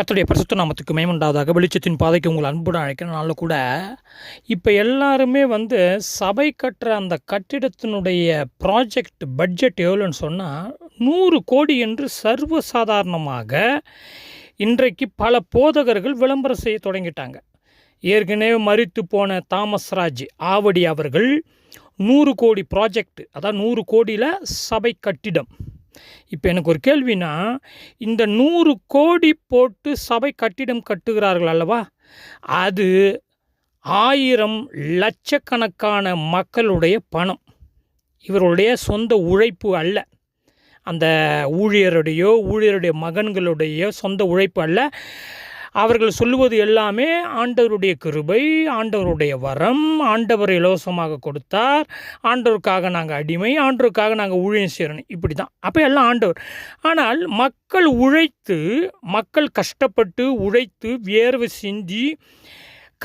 கத்துடைய பரிசுத்த நாமத்துக்கு மேம்பண்டாவதாக வெளிச்சத்தின் பாதைக்கு உங்களை அன்புடன் அழைக்கிறனால கூட இப்போ எல்லாருமே வந்து சபை கட்டுற அந்த கட்டிடத்தினுடைய ப்ராஜெக்ட் பட்ஜெட் எவ்வளோன்னு சொன்னால் நூறு கோடி என்று சர்வசாதாரணமாக இன்றைக்கு பல போதகர்கள் விளம்பரம் செய்ய தொடங்கிட்டாங்க. ஏற்கனவே மறித்து போன தாமஸ் ராஜ் ஆவடி அவர்கள் நூறு கோடி ப்ராஜெக்ட் அதான் நூறு கோடியில் சபை கட்டிடம். இப்போ எனக்கு ஒரு கேள்வினா இந்த நூறு கோடி போட்டு சபை கட்டிடம் கட்டுகிறார்கள் அல்லவா? அது ஆயிரம் லட்சக்கணக்கான மக்களுடைய பணம். இவருடைய சொந்த உழைப்பு அல்ல. அந்த ஊழியருடையோ ஊழியருடைய மகன்களுடைய சொந்த உழைப்பு அல்ல. அவர்கள் சொல்லுவது எல்லாமே ஆண்டவருடைய கிருபை ஆண்டவருடைய வரம். ஆண்டவர் இலவசமாக கொடுத்தார். ஆண்டவருக்காக நாங்கள் அடிமை ஆண்டவருக்காக நாங்கள் ஊழியம் செய்கிறோம் இப்படி தான் அப்போ எல்லாம் ஆண்டவர். ஆனால் மக்கள் உழைத்து மக்கள் கஷ்டப்பட்டு உழைத்து வியர்வை சிந்தி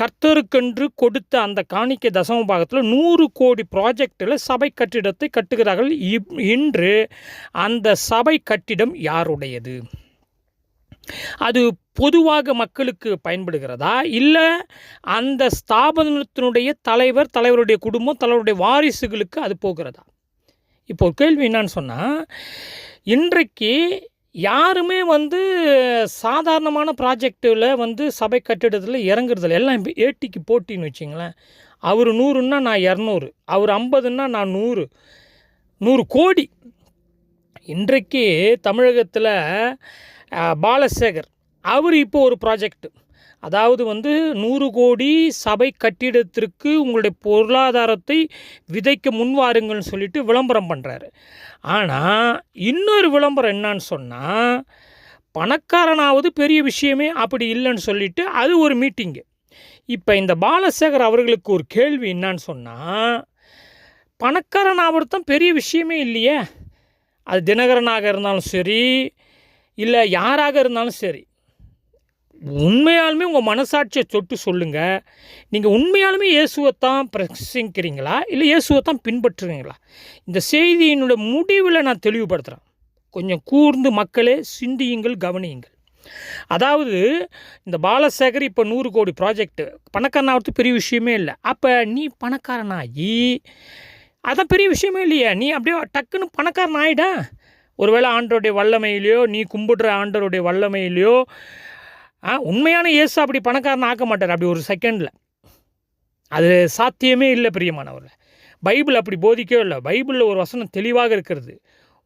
கர்த்தருக்கென்று கொடுத்த அந்த காணிக்கை தசம பாகத்தில் நூறு கோடி ப்ராஜெக்டில் சபை கட்டிடத்தை கட்டுகிறார்கள் இப்- இன்று அந்த சபை கட்டிடம் யாருடையது? அது பொதுவாக மக்களுக்கு பயன்படுகிறதா? இல்லை அந்த ஸ்தாபனத்தினுடைய தலைவர் தலைவருடைய குடும்பம் தலைவருடைய வாரிசுகளுக்கு அது போகிறதா? இப்போ ஒரு கேள்வி என்னன்னு சொன்னால் இன்றைக்கு யாருமே வந்து சாதாரணமான ப்ராஜெக்டில் வந்து சபை கட்டிடத்தில் இறங்குறதில்ல. எல்லாம் ஏட்டிக்கு போட்டின்னு வச்சிங்களேன். அவர் நூறுன்னா நான் இரநூறு. அவர் ஐம்பதுன்னா நான் நூறு. நூறு கோடி. இன்றைக்கு தமிழகத்தில் பாலசேகர். அவர் இப்போ ஒரு ப்ராஜெக்ட் அதாவது வந்து நூறு கோடி சபை கட்டிடத்திற்கு உங்களுடைய பொருளாதாரத்தை விதைக்க முன்வாருங்கள்னு சொல்லிட்டு விளம்பரம் பண்ணுறாரு ஆனால் இன்னொரு விளம்பரம் என்னன்னு சொன்னால் பணக்காரனாவது பெரிய விஷயமே அப்படி இல்லைன்னு சொல்லிட்டு அது ஒரு மீட்டிங்கு இப்போ இந்த பாலசேகர் அவர்களுக்கு ஒரு கேள்வி என்னான்னு சொன்னால் பணக்காரன் ஆவர்த்தம் தான் பெரிய விஷயமே இல்லையே. அது தினகரனாக இருந்தாலும் சரி இல்லை யாராக இருந்தாலும் சரி உண்மையாலுமே உங்கள் மனசாட்சியை தொட்டு சொல்லுங்கள் நீங்கள் உண்மையாலுமே இயேசுவைத்தான் பிரசங்கிக்கிறீங்களா? இல்லை இயேசுவைத்தான் பின்பற்றுறீங்களா? இந்த செய்தியினுடைய முடிவில் நான் தெளிவுபடுத்துகிறேன் கொஞ்சம் கூர்ந்து மக்களே சிந்தியுங்கள் கவனியுங்கள். அதாவது இந்த பாலசேகர் இப்போ நூறு கோடி ப்ராஜெக்ட் பணக்காரனாகிறது பெரிய விஷயமே இல்லை. அப்போ நீ பணக்காரனாகி அதான் பெரிய விஷயமே இல்லையா. நீ அப்படியே டக்குன்னு பணக்காரன் ஆயிடா ஒருவேளை ஆண்டருடைய வல்லமையிலையோ நீ கும்பிடுற ஆண்டருடைய வல்லமையிலையோ ஆ, உண்மையான இயேசு அப்படி பணக்காரன் ஆக்க மாட்டார் அப்படி ஒரு செகண்டில் அது சாத்தியமே இல்லை பிரியமானவர் பைபிள் அப்படி போதிக்கவே இல்லை. பைபிளில் ஒரு வசனம் தெளிவாக இருக்கிறது.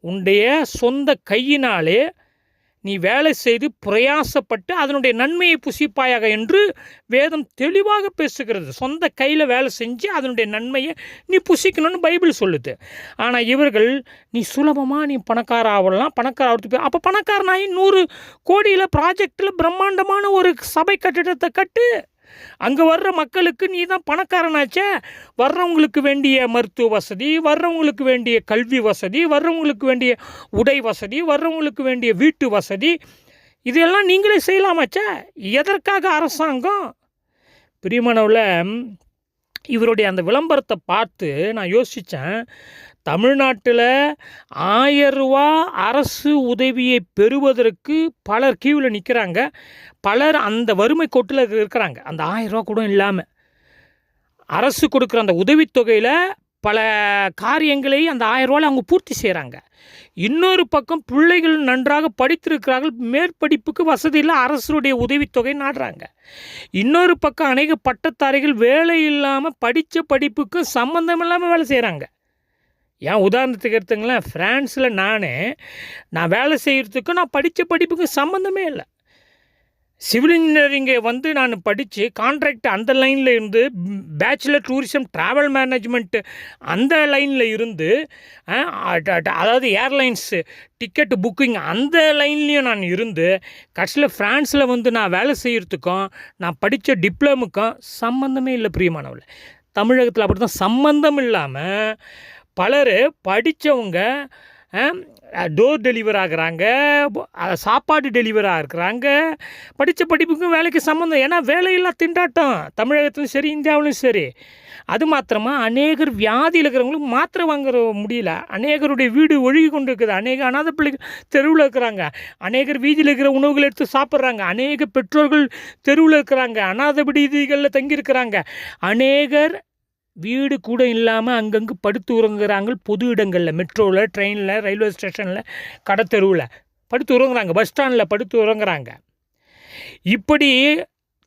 உன்னுடைய சொந்த கையினாலே நீ வேலை செய்து பிரயாசப்பட்டு அதனுடைய நன்மையை புசிப்பாயாக என்று வேதம் தெளிவாக பேசுகிறது. சொந்த கையில் வேலை செஞ்சு அதனுடைய நன்மையை நீ புசிக்கணும்னு பைபிள் சொல்லுது. ஆனால் இவர்கள் நீ சுலபமாக நீ பணக்கார ஆகலாம் பணக்கார ஆகிறதுக்கு அப்போ பணக்காரனாகி நூறு கோடியில் ப்ராஜெக்டில் பிரம்மாண்டமான ஒரு சபை கட்டிடத்தை கட்டு அங்கே வர்ற மக்களுக்கு நீ தான் பணக்காரனாச்சே. வர்றவங்களுக்கு வேண்டிய மருத்துவ வசதி வர்றவங்களுக்கு வேண்டிய கல்வி வசதி வர்றவங்களுக்கு வேண்டிய உடை வசதி வர்றவங்களுக்கு வேண்டிய வீட்டு வசதி. இதெல்லாம் நீங்களே செய்யலாமாச்சே? எதற்காக அரசாங்கம்? பிரியமானவில் இவருடைய அந்த விளம்பரத்தை பார்த்து நான் யோசித்தேன் தமிழ்நாட்டில் ஆயிரம் ரூபா அரசு உதவியை பெறுவதற்கு பலர் கியூவில் நிற்கிறாங்க. பலர் அந்த வறுமை கோட்டில் இருக்கிறாங்க. அந்த ஆயிரம் ரூபா கூட இல்லாமல் அரசு கொடுக்குற அந்த உதவித்தொகையில் பல காரியங்களை அந்த ஆயிரம் ரூபாயில் அவங்க பூர்த்தி செய்கிறாங்க இன்னொரு பக்கம் பிள்ளைகள் நன்றாக படித்திருக்கிறார்கள். மேற்படிப்புக்கு வசதியில் அரசுடைய உதவித்தொகை நாடுறாங்க. இன்னொரு பக்கம் அநேக பட்டத்தாரிகள் வேலை இல்லாமல் படித்த படிப்புக்கு சம்மந்தம் இல்லாமல் வேலை செய்கிறாங்க ஏன் உதாரணத்துக்கு எடுத்துங்களேன் ஃப்ரான்ஸில் நானே நான் வேலை செய்கிறதுக்கும் நான் படித்த படிப்புக்கும் சம்மந்தமே இல்லை. சிவில் இன்ஜினியரிங்கை வந்து நான் படித்து கான்ட்ராக்ட் அந்த லைனில் இருந்து பேச்சுலர் டூரிசம் ட்ராவல் மேனேஜ்மெண்ட்டு அந்த லைனில் இருந்து அதாவது ஏர்லைன்ஸு டிக்கெட் புக்கிங் அந்த லைன்லேயும் நான் இருந்து கடைசியில் ஃப்ரான்ஸில் வந்து நான் வேலை செய்கிறதுக்கும் நான் படித்த டிப்ளமுக்கும் சம்மந்தமே இல்லை பிரியமானவள். தமிழகத்தில் அப்படி தான் சம்மந்தம் இல்லாமல் பலர் படித்தவங்க டோர் டெலிவர் ஆகுறாங்க சாப்பாடு டெலிவர் ஆகுறாங்க. படித்த படிப்புக்கும் வேலைக்கு சம்மந்தம் ஏன்னா வேலையில்லா திண்டாட்டம். தமிழகத்திலும் சரி இந்தியாவிலும் சரி. அது மாத்திரமா அநேகர் வியாதியில் இருக்கிறவங்களுக்கு மாத்திரை வாங்குற முடியல. அநேகருடைய வீடு ஒழுகி கொண்டு இருக்குது அநேக அனாதை பிள்ளைகள் தெருவில் இருக்கிறாங்க. அநேகர் வீதியில் இருக்கிற உணவுகள் எடுத்து சாப்பிட்றாங்க. அநேக பெற்றோர்கள் தெருவில் இருக்கிறாங்க. அனாதை விடுதிகளில் தங்கியிருக்கிறாங்க. அநேகர் வீடு கூட இல்லாமல் அங்கங்கே படுத்து உறங்குறாங்க பொது இடங்களில். மெட்ரோவில் ட்ரெயினில் ரயில்வே ஸ்டேஷனில் கடத்தெருவில் படுத்து உறங்குறாங்க பஸ் ஸ்டாண்டில் படுத்து உறங்குறாங்க. இப்படி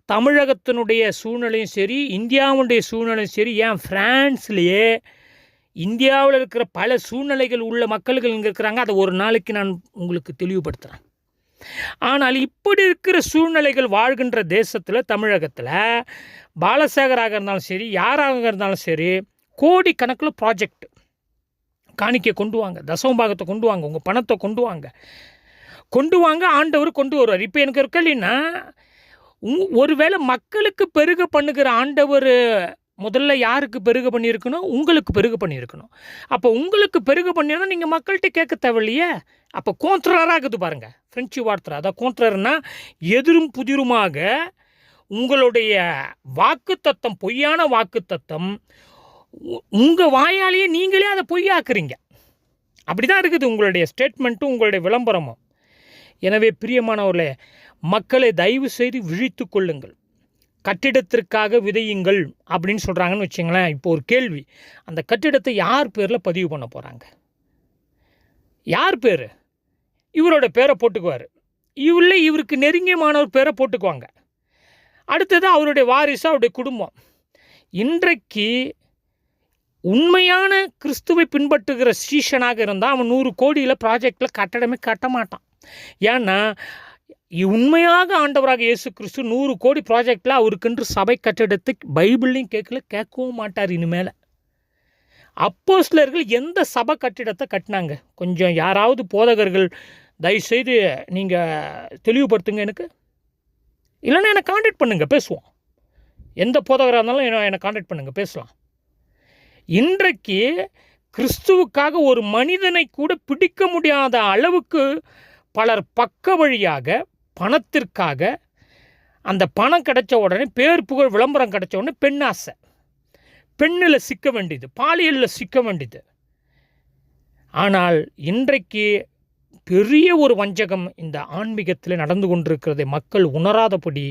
தமிழகத்தினுடைய சூழ்நிலையும் சரி இந்தியாவுடைய சூழ்நிலையும் சரி ஏன் ஃப்ரான்ஸ்லேயே இந்தியாவில் இருக்கிற பல சூழ்நிலைகள் உள்ள மக்கள்கள் இங்கே இருக்கிறாங்க அதை ஒரு நாளைக்கு நான் உங்களுக்கு தெளிவுபடுத்துகிறேன் ஆனால் இப்படி இருக்கிற சூழ்நிலைகள் வாழ்கின்ற தேசத்தில் தமிழகத்தில் பாலசேகராக இருந்தாலும் சரி யாராக இருந்தாலும் சரி கோடிக்கணக்கில் ப்ராஜெக்ட் காணிக்கை கொண்டு வாங்க தசமபாகத்தை கொண்டு வாங்க உங்கள் பணத்தை கொண்டு வாங்க. கொண்டு வாங்க ஆண்டவர் கொண்டு வருவார். இப்போ எனக்கு இருக்கலைன்னா ஒருவேளை மக்களுக்கு பெருக பண்ணுகிற ஆண்டவர் முதல்ல யாருக்கு பெருக பண்ணியிருக்கணும்? உங்களுக்கு பெருக பண்ணியிருக்கணும். அப்போ உங்களுக்கு பெருக பண்ணியிருந்தால் நீங்கள் மக்கள்கிட்ட கேட்க தேவையில்லையே? அப்போ கோntரராக இருக்குது பாருங்கள் ஃப்ரெஞ்சு வார்த்தை. அதான் கோntரர்னா எதிரும் புதிருமாக உங்களுடைய வாக்குத்தத்தம் பொய்யான வாக்குத்தத்தம் உங்கள் வாயாலேயே நீங்களே அதை பொய்யாக்குறீங்க. அப்படி தான் இருக்குது உங்களுடைய ஸ்டேட்மெண்ட்டும் உங்களுடைய விளம்பரமும். எனவே பிரியமானவர்களே மக்களை தயவு செய்து விழித்து கொள்ளுங்கள். கட்டிடத்திற்காக விதையுங்கள் அப்படின்னு சொல்கிறாங்கன்னு வச்சுங்களேன். இப்போ ஒரு கேள்வி. அந்த கட்டிடத்தை யார் பேரில் பதிவு பண்ண போகிறாங்க யார் பேர்? இவரோட பேரை போட்டுக்குவார். இவரில் இவருக்கு நெருங்கியமானவர் பேரை போட்டுக்குவாங்க. அடுத்தது அவருடைய வாரிசு அவருடைய குடும்பம். இன்றைக்கு உண்மையான கிறிஸ்துவை பின்பற்றுகிற சீஷனாக இருந்தால் அவன் நூறு கோடியில் ப்ராஜெக்டில் கட்டடமே கட்ட மாட்டான். ஏன்னா உண்மையாக ஆண்டவராக இயேசு கிறிஸ்து நூறு கோடி ப்ராஜெக்டில் அவருக்கென்று சபை கட்டிடத்துக்கு பைபிள்லையும் கேட்கல கேட்கவும் மாட்டார் இனிமேல். அப்போ சிலர்கள் எந்த சபை கட்டிடத்தை கட்டினாங்க? கொஞ்சம் யாராவது போதகர்கள் தயவுசெய்து நீங்கள் தெளிவுபடுத்துங்க எனக்கு. இல்லைன்னா என்னை காண்டாக்ட் பண்ணுங்கள் பேசுவோம். எந்த போதகராக இருந்தாலும் என்ன என்னை காண்டாக்ட் பண்ணுங்கள் பேசலாம். இன்றைக்கு கிறிஸ்துவுக்காக ஒரு மனிதனை கூட பிடிக்க முடியாத அளவுக்கு பலர் பக்க வழியாக பணத்திற்காக அந்த பணம் கிடைச்ச உடனே பேர் புகழ் விளம்பரம் கிடைச்ச உடனே பெண்ணாசை பெண்ணில் சிக்க வேண்டியது பாலியலில் சிக்க வேண்டியது. ஆனால் இன்றைக்கு பெரிய ஒரு வஞ்சகம் இந்த ஆன்மீகத்தில் நடந்து கொண்டிருக்கிறதை மக்கள் உணராதபடி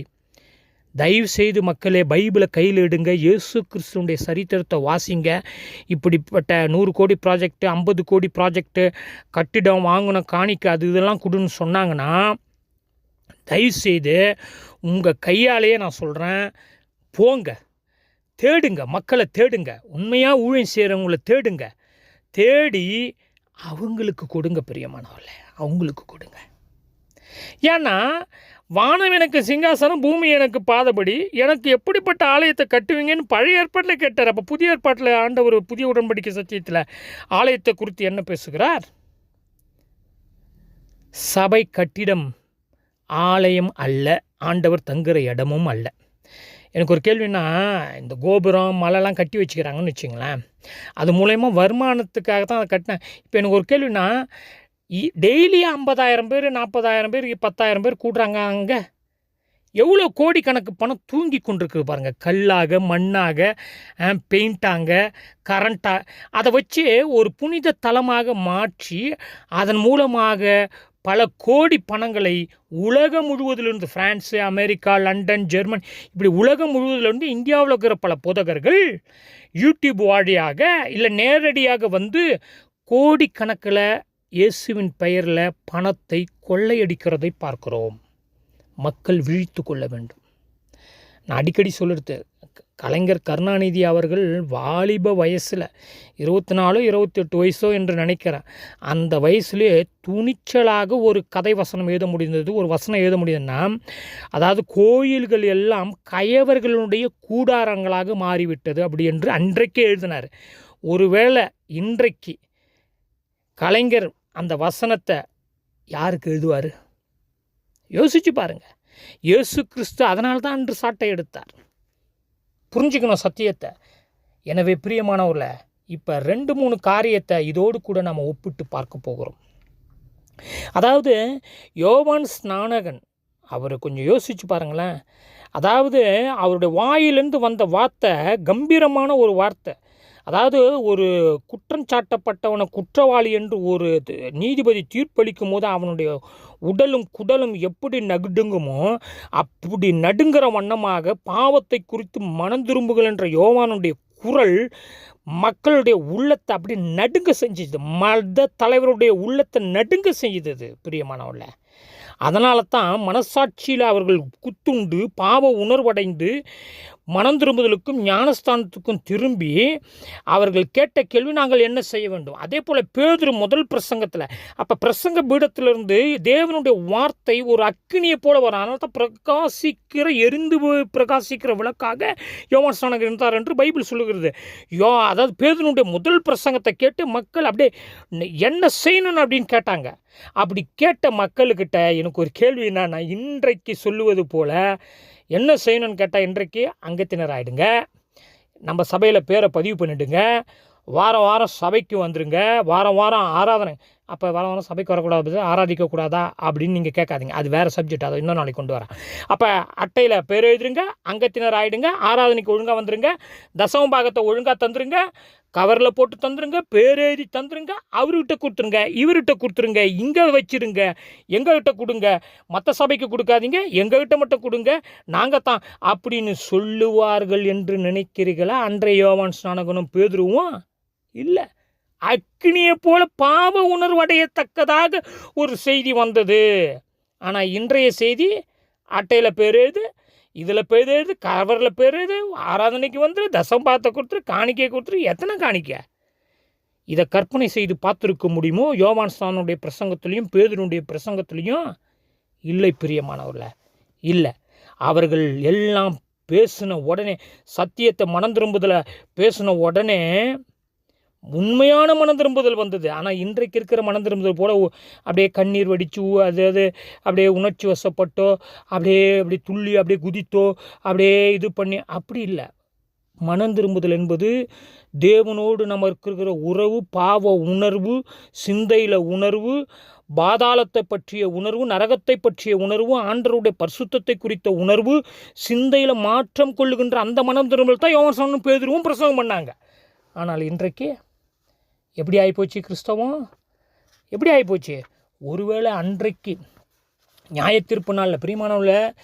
தயவு செய்து மக்களே பைபிளை கையில் எடுங்க இயேசு கிறிஸ்துனுடைய சரித்திரத்தை வாசிங்க. இப்படிப்பட்ட நூறு கோடி ப்ராஜெக்ட்டு ஐம்பது கோடி ப்ராஜெக்ட்டு கட்டிடம் வாங்கின காணிக்க அது இதெல்லாம் கொடுன்னு சொன்னாங்கன்னா தயவுசெய்து உங்கள் கையாலேயே நான் சொல்கிறேன் போங்க தேடுங்க மக்களை தேடுங்க உண்மையாக ஊழியம் செய்கிறவங்கள தேடுங்க தேடி அவங்களுக்கு கொடுங்க பிரியமானவர்களே அவங்களுக்கு கொடுங்க. ஏன்னா வானம் எனக்கு சிங்காசனம் பூமி எனக்கு பாதபடி எனக்கு எப்படிப்பட்ட ஆலயத்தை கட்டுவீங்கன்னு பழைய ஏற்பாட்டில் கேட்டார். அப்போ புதிய ஏற்பாட்டில் ஆண்டவர் புதிய உடன்படிக்கை சத்தியத்தில் ஆலயத்தை குறித்து என்ன பேசுகிறார்? சபை கட்டிடம் ஆலயம் அல்ல ஆண்டவர் தங்குற இடமும் அல்ல. எனக்கு ஒரு கேள்வின்னா இந்த கோபுரம் மலைலாம் கட்டி வச்சுக்கிறாங்கன்னு வச்சுங்களேன். அது மூலயமா வருமானத்துக்காக தான் அதை கட்டினேன். இப்போ எனக்கு ஒரு கேள்வின்னா டெய்லி ஐம்பதாயிரம் பேர் நாற்பதாயிரம் பேர் பத்தாயிரம் பேர் கூடுறாங்க அங்கே. எவ்வளோ கோடிக்கணக்கு பணம் தூங்கி கொண்டிருக்குது பாருங்கள் கல்லாக மண்ணாக பெயிண்டாங்க கரண்ட்டாக அதை வச்சு ஒரு புனித தலமாக மாற்றி அதன் மூலமாக பல கோடி பணங்களை உலகம் முழுவதிலிருந்து பிரான்ஸு அமெரிக்கா லண்டன் ஜெர்மன் இப்படி உலகம் முழுவதிலிருந்து இந்தியாவில் இருக்கிற பல புதகர்கள் யூடியூப் வழியாக இல்லை நேரடியாக வந்து கோடிக்கணக்கில் இயேசுவின் பெயரில் பணத்தை கொள்ளையடிக்கிறதை பார்க்கிறோம். மக்கள் விழித்து கொள்ள வேண்டும். நான் அடிக்கடி சொல்லுறது கலைஞர் கருணாநிதி அவர்கள் வாலிப வயசில் இருபத்தி நாலோ இருபத்தெட்டு வயசோ என்று நினைக்கிறேன். அந்த வயசுலேயே துணிச்சலாக ஒரு கதை வசனம் எழுத முடிந்தது. ஒரு வசனம் எழுத முடியுதுன்னா அதாவது கோயில்கள் எல்லாம் கயவர்களுடைய கூடாரங்களாக மாறிவிட்டது அப்படி என்று அன்றைக்கே எழுதினார். ஒருவேளை இன்றைக்கு கலைஞர் அந்த வசனத்தை யாருக்கு எழுதுவார்? யோசிச்சு பாருங்கள் இயேசு கிறிஸ்து அதனால் தான் அன்று சாட்டை எடுத்தார். புரிஞ்சுக்கணும் சத்தியத்தை. எனவே பிரியமானவர்கள இப்போ ரெண்டு மூணு காரியத்தை இதோடு கூட நம்ம ஒப்பிட்டு பார்க்க போகிறோம். அதாவது யோவான் ஸ்நானகன் அவரை கொஞ்சம் யோசித்து பாருங்களேன். அதாவது அவருடைய வாயிலிருந்து வந்த வார்த்தை கம்பீரமான ஒரு வார்த்தை. அதாவது ஒரு குற்றம் சாட்டப்பட்டவனை குற்றவாளி என்று ஒரு நீதிபதி தீர்ப்பளிக்கும் போது அவனுடைய உடலும் குடலும் எப்படி நடுங்குமோ அப்படி நடுங்கிற வண்ணமாக பாவத்தை குறித்து மனம் திரும்புகள் என்ற யோவானுடைய குரல் மக்களுடைய உள்ளத்தை அப்படி நடுங்க செஞ்சுது. மத தலைவருடைய உள்ளத்தை நடுங்க செஞ்சது பிரியமானவர்கள. அதனால தான் மனசாட்சியில் அவர்கள் குத்துண்டு பாவ உணர்வடைந்து மனம் திரும்புதலுக்கும் ஞானஸ்தானத்துக்கும் திரும்பி அவர்கள் கேட்ட கேள்வி நாங்கள் என்ன செய்ய வேண்டும்? அதே போல் பேதுரு முதல் பிரசங்கத்தில் அப்போ பிரசங்க பீடத்திலிருந்து தேவனுடைய வார்த்தை ஒரு அக்கினியை போல வரும். அதனால தான் பிரகாசிக்கிற எரிந்து பிரகாசிக்கிற விளக்காக யோவான் இருந்தார் என்று பைபிள் சொல்லுகிறது. யோ அதாவது பேதுனுடைய முதல் பிரசங்கத்தை கேட்டு மக்கள் அப்படியே என்ன செய்யணும் அப்படின்னு கேட்டாங்க. அப்படி கேட்ட மக்களுக்கிட்ட எனக்கு ஒரு கேள்வி என்னன்னா இன்றைக்கு சொல்லுவது போல் என்ன செய்யணும்னு கேட்டால் இன்றைக்கு அங்கத்தினர் ஆகிடுங்க நம்ம சபையில் பேரை பதிவு பண்ணிடுங்க. வாரம் வாரம் சபைக்கு வந்துடுங்க வாரம் வாரம் ஆராதனை அப்போ வாரம் வாரம் சபைக்கு வரக்கூடாது ஆராதிக்கக்கூடாதா அப்படின்னு நீங்கள் கேட்காதீங்க. அது வேறு சப்ஜெக்ட் அதை இன்னும் நாளைக்கு கொண்டு வரேன். அப்போ அட்டையில் பேர் எழுதுருங்க அங்கத்தினர் ஆகிடுங்க ஆராதனைக்கு ஒழுங்காக வந்துருங்க தசம பாகத்தை ஒழுங்காக தந்துருங்க கவரில் போட்டு தந்துருங்க பேர் எழுதி தந்துருங்க அவர்கிட்ட கொடுத்துருங்க இவர்கிட்ட கொடுத்துருங்க இங்கே வச்சிருங்க எங்ககிட்ட கொடுங்க மற்ற சபைக்கு கொடுக்காதீங்க எங்ககிட்ட மட்டும் கொடுங்க நாங்கள் தான் அப்படின்னு சொல்லுவார்கள் என்று நினைக்கிறீர்களா? அன்றைய யோவான் ஸ்நானகனும் பேதுருவோம் இல்லை. அக்னியை போல பாவ உணர்வடையத்தக்கதாக ஒரு செய்தி வந்தது. ஆனால் இன்றைய செய்தி அட்டையில் பேர் எழுது இதில் பேர் எழுது கவரில் பேர் எழுது ஆராதனைக்கு வந்துரு தசம் பார்த்த கொடுத்துரு காணிக்கை கொடுத்துரு எத்தனை காணிக்கை? இதை கற்பனை செய்து பார்த்துருக்க முடியுமோ? யோவான் ஸ்தானுடைய பிரசங்கத்துலேயும் பேதனுடைய பிரசங்கத்துலேயும்? இல்லை பிரியமானவர்கள இல்லை. அவர்கள் எல்லாம் பேசின உடனே சத்தியத்தை மனம் திரும்புதலை பேசின உடனே உண்மையான மனம் திரும்புதல் வந்தது. ஆனால் இன்றைக்கு இருக்கிற மனம் திரும்புதல் போல் அப்படியே கண்ணீர் வடிச்சு அது அது அப்படியே உணர்ச்சி வசப்பட்டோ அப்படியே அப்படி துள்ளி அப்படியே குதித்தோ அப்படியே இது பண்ணி அப்படி இல்லை. மனம் திரும்புதல் என்பது தேவனோடு நம்ம இருக்கிற உறவு பாவ உணர்வு சிந்தையில் உணர்வு பாதாளத்தை பற்றிய உணர்வு நரகத்தை பற்றிய உணர்வு ஆண்டருடைய பரிசுத்தத்தை குறித்த உணர்வு சிந்தையில் மாற்றம் கொள்ளுகின்ற அந்த மனம் திரும்பல் தான் யோவான் பேதுருவும் பிரசவம் பண்ணாங்க. ஆனால் இன்றைக்கு எப்படி ஆகிப்போச்சு கிறிஸ்தவம்? எப்படி ஆகிப்போச்சு ஒருவேளை அன்றைக்கு நியாயத்தீர்ப்பு நாளில் பிரிமானவில்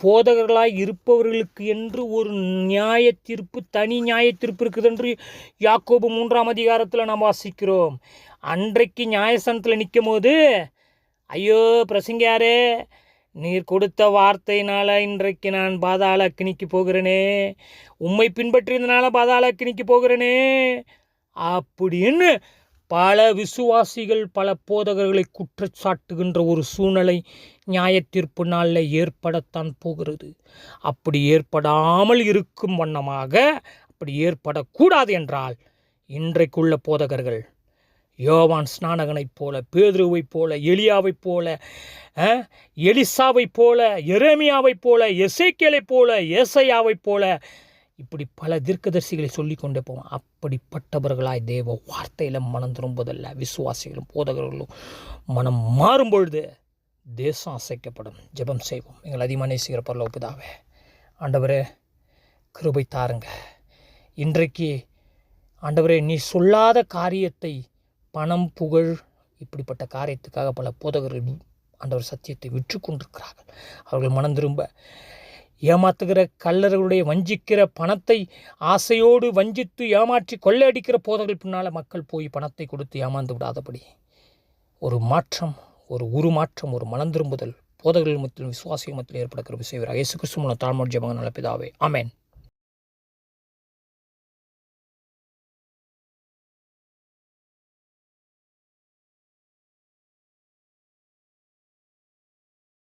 போதகர்களாக இருப்பவர்களுக்கு என்று ஒரு நியாயத்தீர்ப்பு தனி நியாயத்தீர்ப்பு இருக்குது என்று யாக்கோபு மூன்றாம் அதிகாரத்தில் நாம் வாசிக்கிறோம். அன்றைக்கு நியாயசனத்தில் நிற்கும் போது ஐயோ பிரசங்கியாரே நீர் கொடுத்த வார்த்தையினால் இன்றைக்கு நான் பாதாள அக்கினிக்கு போகிறேனே. உம்மை பின்பற்றியதுனால பாதாள அக்கினிக்கு போகிறேனே. அப்படின்னு பல விசுவாசிகள் பல போதகர்களை குற்றச்சாட்டுகின்ற ஒரு சூழ்நிலை நியாயத்தீர்ப்பு நாளில் ஏற்படத்தான் போகிறது. அப்படி ஏற்படாமல் இருக்கும் வண்ணமாக அப்படி ஏற்படக்கூடாது என்றால் இன்றைக்குள்ள போதகர்கள் யோவான் ஸ்நானகனைப் போல பேதுருவைப் போல எலியாவைப் போல எலிசாவைப் போல எரேமியாவைப் போல எசேக்கியலைப் போல ஏசையாவைப் போல இப்படி பல தீர்க்கதரிசிகளை சொல்லி கொண்டே போவோம் அப்படிப்பட்டவர்களாய் தேவ வார்த்தையில் மனம் திரும்புவதல்ல விசுவாசிகளும் போதகர்களும் மனம் மாறும் பொழுது தேசம் அசைக்கப்படும். ஜெபம் செய்வோம். எங்கள் அதிகமாக நேசிக்கிற பரலோக ஆண்டவரே கிருபை தாருங்க. இன்றைக்கு ஆண்டவரே நீ சொல்லாத காரியத்தை பணம் புகழ் இப்படிப்பட்ட காரியத்துக்காக பல போதகர்கள் ஆண்டவர் சத்தியத்தை விற்று கொண்டிருக்கிறார்கள். அவர்கள் மனம் திரும்ப ஏமாத்துகிற கள்ளர்களுடைய வஞ்சிக்கிற பணத்தை ஆசையோடு வஞ்சித்து ஏமாற்றி கொள்ளையடிக்கிற போதர்கள் பின்னால் மக்கள் போய் பணத்தை கொடுத்து ஏமாந்து விடாதபடி. ஒரு மாற்றம் ஒரு உருமாற்றம் ஒரு மனம் திரும்புதல் போதகர்கள் மத்தியில் விசுவாசிகள் மத்தியிலும் ஏற்படுகிற விஷயம் இயேசு கிறிஸ்து மூலம் தாழ்மொழி ஜபங்க நல்ல பிதாவே ஆமேன்.